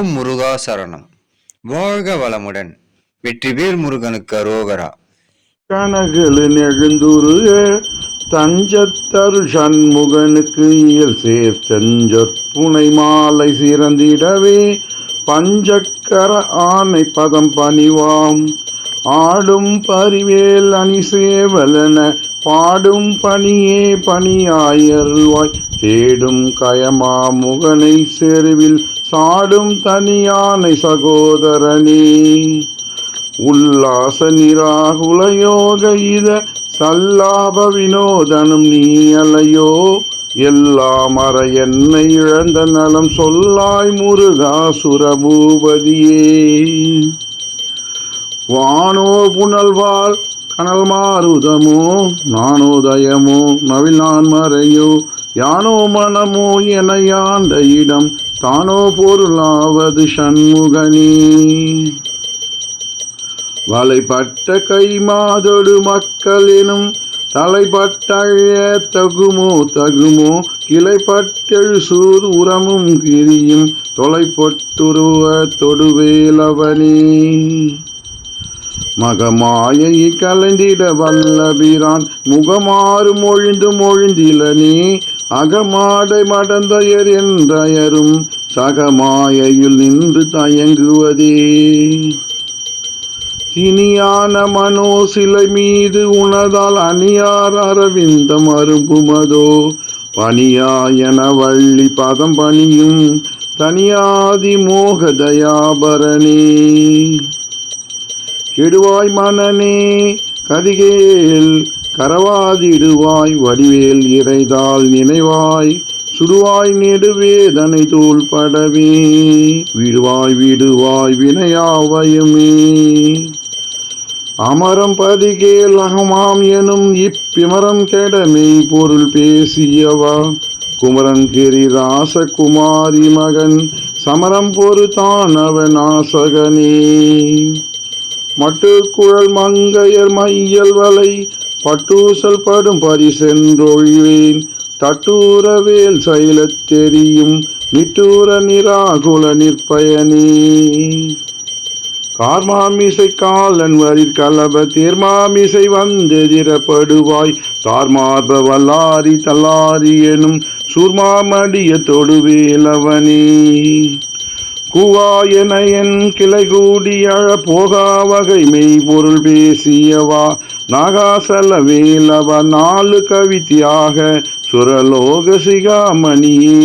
ஓம் முருகா சரணம். வாழ்க வளமுடன். வெற்றிவேல் முருகனுக்கு அரோகரா. கனகலு நெழுந்துருக தஞ்சத்தரு சண்முகனுக்கு இயல் சேர் செஞ்சற்புனை மாலை சிறந்திடவே பஞ்சக்கர ஆனை பதம் பணிவாம். ஆடும் பரிவேல் அணி சேவலன பாடும் பணியே பணியாயருள்வாய். தேடும் கயமா முகனை செருவில் சாடும் தனியானை சகோதரனே. உல்லாச நிராகுல யோக இத சல்லாப வினோதனும் நீ அலையோ. எல்லாம் அற என்னை இழந்த நலம் சொல்லாய் முருகா சுரபூபதியே. வானோ புனல்வாள் கனல் மாருதமோ நானோதயமோ நவில் நான் மறையோ யானோ மனமோ என யாண்ட இடம் தானோ பொருளாவது சண்முகனே. வலைப்பட்ட கைமாதொடு மக்களினும் தலைப்பட்டழைய தகுமோ தகுமோ? கிளைப்பட்டெழு சூர் உரமும் கிரியும் தொலைப்பொட்டுருவ தொடுவேலவனே. மகமாயை கலைந்திட வல்லபிரான் முகமாறு மொழிந்து மொழிந்திலனே. அகமாடை மடந்தயர் என்றயரும் சகமாயையில் நின்று தயங்குவதே. இனியான மனோ சிலை மீது உணதால் அணியார் அரவிந்தம் அரும்புமதோ பணியாயன வள்ளி பதம் பணியும் தனியாதி மோக தயாபரணே கெடுவாய் மனனே கதிகேல் கரவாதிடுவாய் வடிவேல் இறைதால் நினைவாய் சுடுவாய் நெடுவேதனை தோல் படவே. விடுவாய் விடுவாய் வினையாவயுமே. அமரம் பதிகேல் அகமாம் எனும் இப்பிமரம் கெடமை பொருள் பேசியவா. குமரன் கிரி ராசகுமாரி மகன் சமரம் பொறுத்தான் அவன் ஆசகனே. மட்டுக்குழல் மங்கையர் மையல் வலை பட்டூசல் படும் பரிசென்றொழிவேன். தட்டூரவேல் சைலத் தெரியும் நிட்டூர நிராகுல நிற்பயனே. கார்மாமிசை காலன் வரிற் கலப தேர்மாமிசை வந்தெதிரப்படுவாய். தார்மார்ப வல்லாரி தல்லாரி எனும் சூர்மாமடிய தொடுவேலவனே கூவாயன கிளை கூடியழ போகா வகை மெய்பொருள் பேசியவா. நாகாசல வேலவ நாலு கவித்தியாக சுரலோக சிகாமணியே.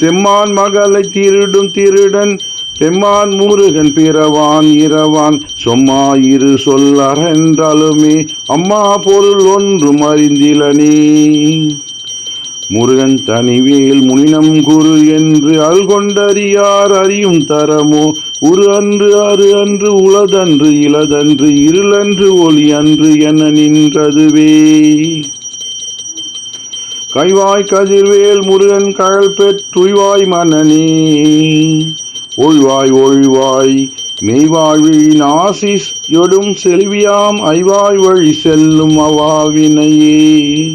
செம்மான் மகளை திருடும் திருடன் பெம்மான் முருகன் பிறவான் இரவான் சொம்மாயிரு சொல்லறென்றாலுமே அம்மா பொருள் ஒன்றும் அறிந்திலனே. முருகன் தனிவேல் முனினம் குரு என்று அல்கொண்டறியார் அறியும் தரமோ உரு அன்று அரு அன்று உளதன்று இளதன்று இருளன்று ஒளி அன்று என நின்றதுவே. கைவாய் கதிர்வேல் முருகன் கழல் பெற்றுய்வாய் மன்னனே. ஒழ்வாய் ஒழ்வாய் மெய்வாழ்வின் ஆசிஸ் எடும் செல்வியாம் ஐவாய் வழி செல்லும் அவாவினையே.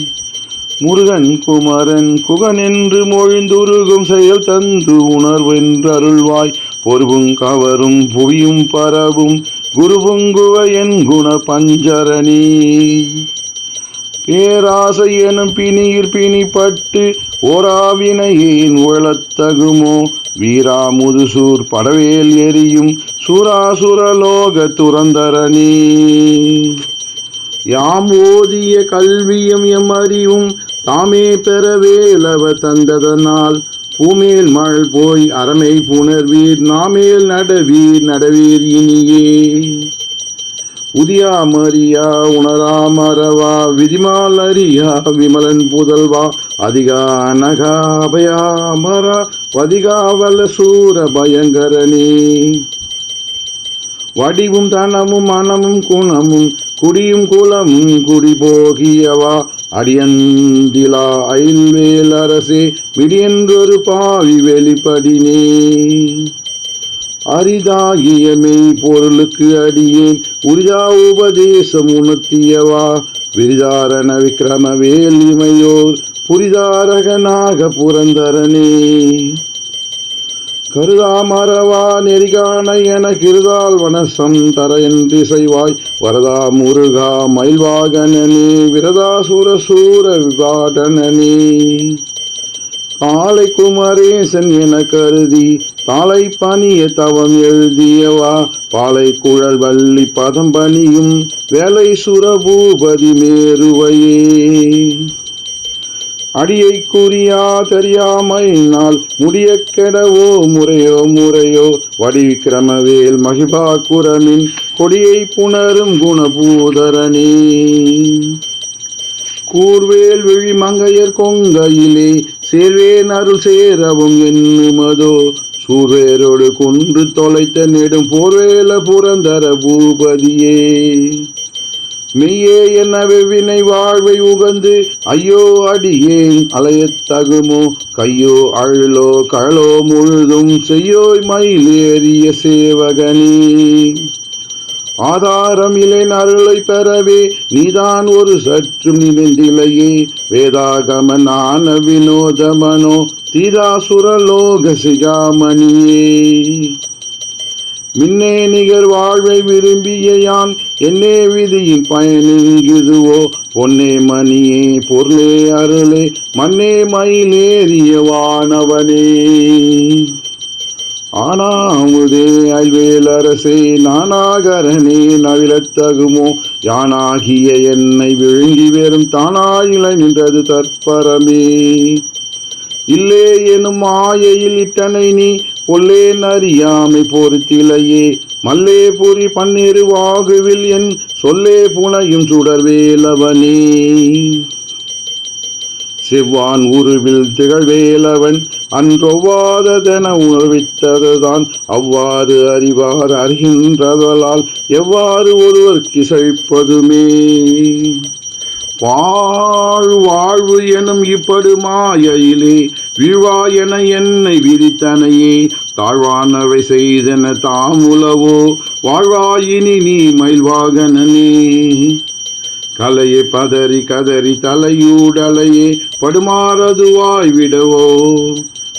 முருகன் குமரன் குகன் என்று மொழிந்துருகும் செயல் தந்து உணர்வென்றருள்வாய் பொறுவும் கவரும் புவியும் பரவும் குருபுங்குவ என் குண பஞ்சரணி பேராசை எனும் பிணியிற் பிணிப்பட்டு ஓராவினையின் உழத்தகுமோ? வீரா முதுசூர் படவேல் எரியும் சுராசுரலோக துரந்தரணி யாம் ஓதிய கல்வியும் எம் அறிவும் தாமே பெறவேலவ தந்ததனால் பூமேல் மழ் போய் அறமை புணர்வீர் நாமேல் நடவீர் நடவீர் இனியே. உதியா மரியா உணரா மறவா விதிமால் அறியா விமலன் புதல்வா அதிகா அனகா அபயா வதிகாவல சூர பயங்கரனே. வடிவும் தனமும் மனமும் குணமும் குடியும் குலம் குடி போகியவா? அடியந்திலா அயில்வேல் அரசே விடியென்றொரு பாவி வெளிப்படினே. அரிதாகிய மெய் பொருளுக்கு அடியேன் உரிதா உபதேசம் உணர்த்தியவா? விரிதாரண விக்ரம வேலிமையோர் புரிதாரகனாக புரந்தரனே. கருதாமரவா நெறிகான என கிருதால் வனசம் தர என்று செய்வாய் வரதா முருகா மயில்வாகனனே விரதாசுர சூர விபாடனனே காலை குமரேசன் என கருதி தாளை பணிய தவம் எழுதியவா. பாலை குழல் வள்ளி பதம் பணியும் வேலை சுரபூபதி மேருவையே. அடியை குறியா தெரியாமையினால் முடிய கெடவோ முறையோ முறையோ. வடிவிக்கிரமவேல் மகிபா குரமின் கொடியை புணரும் குணபூதரனே கூர்வேல் விழி மங்கையர் கொங்கையிலே சேர்வேன் அருள் சேரவும் என்னுமதோ. சூர்வேரோடு குன்று தொலைத்த நெடும் போர்வேல புரந்தர பூபதியே. நீயே என்ன வெவ்வினை வாழ்வை உகந்து ஐயோ அடியேன் அலையத்தகுமோ கையோ அழலோ கழலோ முழுதும் செய்யோய் மயிலேறிய சேவகனே. ஆதாரம் இலேன் அருளை பெறவே நீதான் ஒரு சற்றும் நினைந்திலையே வேதாகம நான வினோதமனோ தீதாசுரலோக சிகாமணியே. மின்னே நிகர் வாழ்வை விரும்பிய யான் என்னே விதியின் பயனிங்குதுவோ பொன்னே மணியே பொருளே அருளே மண்ணே மயிலேறிய வானவனே. ஆனாமுதே அல்வேலரசே நானாகரனே நவிழத்தகுமோ யானாகிய என்னை விழுங்கி வெறும் தானாயில நின்றது தற்பரமே. இல்லே எனும் மாயையில் இட்டனை நீ பொல்லேன் அறியாமை பொறுத்திலையே மல்லே பொறி பன்னிரு வாகுவில் என் சொல்லே புனையும் சுடர்வேலவனே. செவ்வான் உருவில் திகழ்வேலவன் அன்றொவ்வாததென உணர்வித்ததுதான் அவ்வாறு அறிவார் அறிகின்றதலால் எவ்வாறு ஒருவர் கிசைப்பதுமே. வாழ் வாழ்வு எனும் இப்படு மாயையிலே வீழ்வாயன என்னை விதித்தனையே தாழ்வானவை செய்தன தாம் உலவோ வாழ்வாயினி நீ மயில்வாகனே கலையை பதறி கதறி தலையூடலையே படுமாறதுவாய் விடவோ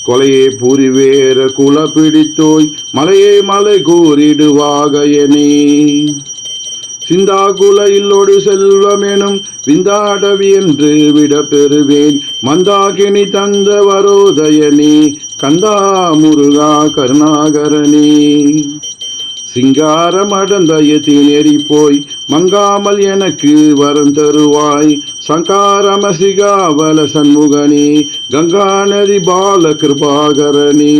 கொலையே புரிவேற குல பிடித்தோய் மலையே மலை கூறிடுவாகையனே சிந்தாகுல இல்லோடு செல்வமெனும் விந்தாடவி என்று விட பெறுவேன் மந்தாகினி தந்த வரோதயனி கந்தா முருகா கருணாகரணி சிங்காரம் அடந்தயத்தில் எரி போய் மங்காமல் எனக்கு வரம் தருவாய். சங்காரமசிகாவல சண்முகனி சண்முகனே கங்கா நதி பால கிருபாகரணி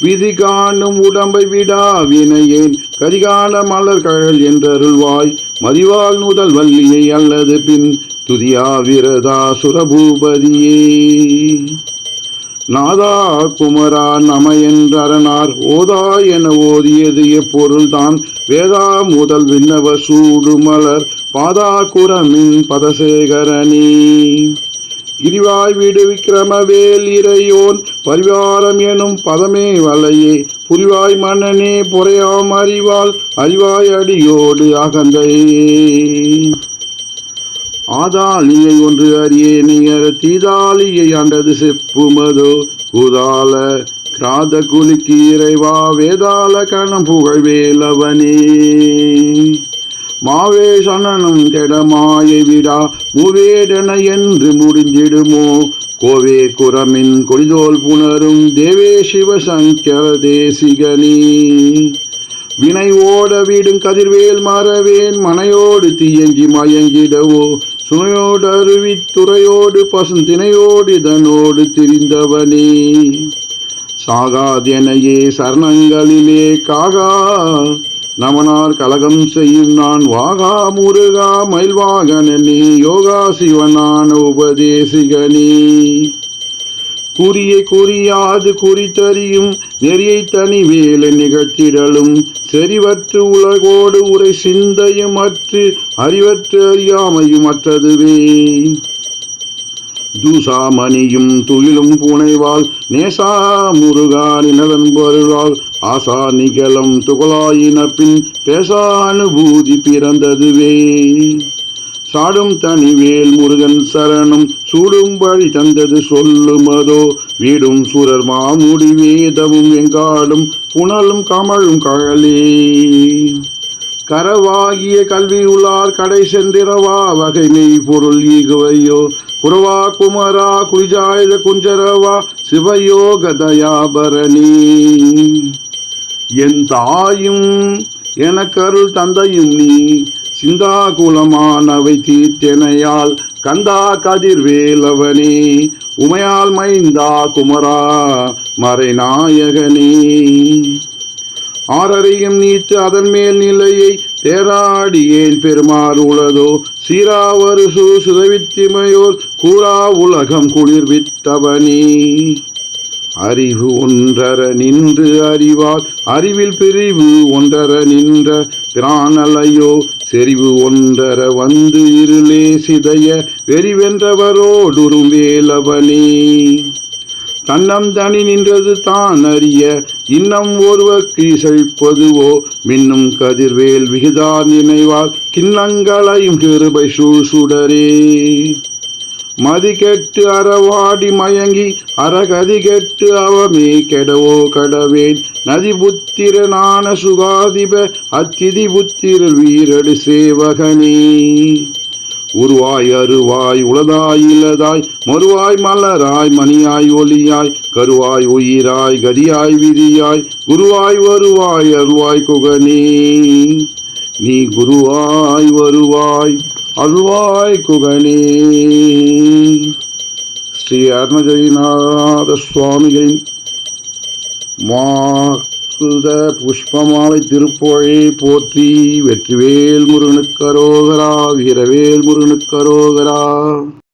விதி காணும் உடம்பை விடா வினையேன் கரிகால மலர்கள் என்றருள்வாய். மதிவாள் நுதல் வள்ளியை அல்லது பின் துதியா விரதா சுரபூபதியே. நாதா குமரா நம என்றரணார் ஓதா என ஓதியது எப்பொருள்தான். வேதா முதல் விண்ணவ சூடு மலர் பாதா குரமின் பதசேகரணி கிரிவாய் வீடு விக்கிரமவேல் இறையோன் பரிவாரம் எனும் பதமே வலையே புரிவாய் மன்னனே பொறையாம் அறிவாள் அறிவாய் அடியோடு அகந்தையே ஆதாலியை ஒன்று அறியே நிகர தீதாலியை ஆண்டது செப்புமதோ. குதால கிராத குலுக்கி இறைவா வேதால கணம் புகழ்வேலவனே மாவேசனனம் கெடமாயை விடா மூவேடென என்று முடிஞ்சிடுமோ? கோவே குரமின் கொடிதோல் புணரும் தேவே சிவசங்கர தேசிகனே. வினை ஓட விடும் கதிர்வேல் மறவேன் மனையோடு தீயங்கி மயங்கிடவோ? சுனையோடு அருவி துறையோடு பசுந்தினையோடு இதனோடு திரிந்தவனே. சாகாதெனையே சரணங்களிலே காகா நமனார் கலகம் செய்யும் நான் வாகா முருகா மயில்வாகனி யோகா சிவனான உபதேசிகனே. குறியை குறியாது குறித்தறியும் நெறியை தனி வேலை நிகழ்த்திடலும் செறிவற்று உலகோடு உரை சிந்தையும் அற்று அறிவற்று அறியாமையும் அற்றதுவே. தூசாமணியும் துயிலும் புனைவாள் நேசா முருகா நிலவன் பொருளால் ஆசா நிகழம் துகளாயின பின் பேசா அனுபூதி பிறந்ததுவே. சாடும் தனிவேல் முருகன் சரணம் சூடும் வழி தந்தது சொல்லுமதோ. வீடும் சுரர் மாமுடி வேதமும் எங்காடும் புனலும் கமழும் கழலே. கரவாகிய கல்வி உள்ளார் கடை சென்றிரவா வகை மெய் பொருள் ஈகுவையோ. குரவா குமரா குளிஜாயுத குஞ்சரவா சிவயோக தயாபரணி. என் தாயும் எனக்கருள் தந்தையும் நீ. சிந்தா குலமானவை தீர்த்தெனையால் கந்தா கதிர்வேலவனே உமையால் மைந்தா குமரா மறைநாயகனே. ஆரறையும் நீத்து அதன் மேல் நிலையை தேராடியேன் பெருமாறு உளதோ? சீராவரு சுதவித்திமையோர் கூறா உலகம் குளிர்வித்தவனே. அறிவு ஒன்றர நின்று அறிவால் அறிவில் பிரிவு ஒன்றர நின்ற பிராணலையோ செறிவு ஒன்றர வந்து இருளே சிதைய வெறிவென்றவரோடுரும் வேலவனே. தன்னம் தனி நின்றது தான் அறிய இன்னம் ஒருவர்க்கு இசைப்பதுவோ மின்னும் கதிர்வேல் விகிதார் நினைவால் கிண்ணங்களையும் கிருபை சூசுடரே மதி கெட்டு அறவாடி மயங்கி அறகதி கெட்டு அவமே கெடவோ கடவேன். நதி புத்திரனான சுகாதிப அத்திதி புத்திர வீரடு சேவகனே. உருவாய் அருவாய் உளதாய் இலதாய் மறுவாய் மலராய் மணியாய் ஒலியாய் கருவாய் உயிராய் கதியாய் விதியாய் குருவாய் வருவாய் அருவாய் குகனே. நீ குருவாய் வருவாய் அருவாய் குகனே ஸ்ரீ அருணகிரிநாத சுவாமிகளின் மாசுத புஷ்பமாலை திருப்புகழை போற்றி வெற்றிவேல் முருகனுக்கரோகரா வீரவேல் முருகனுக்கரோகரா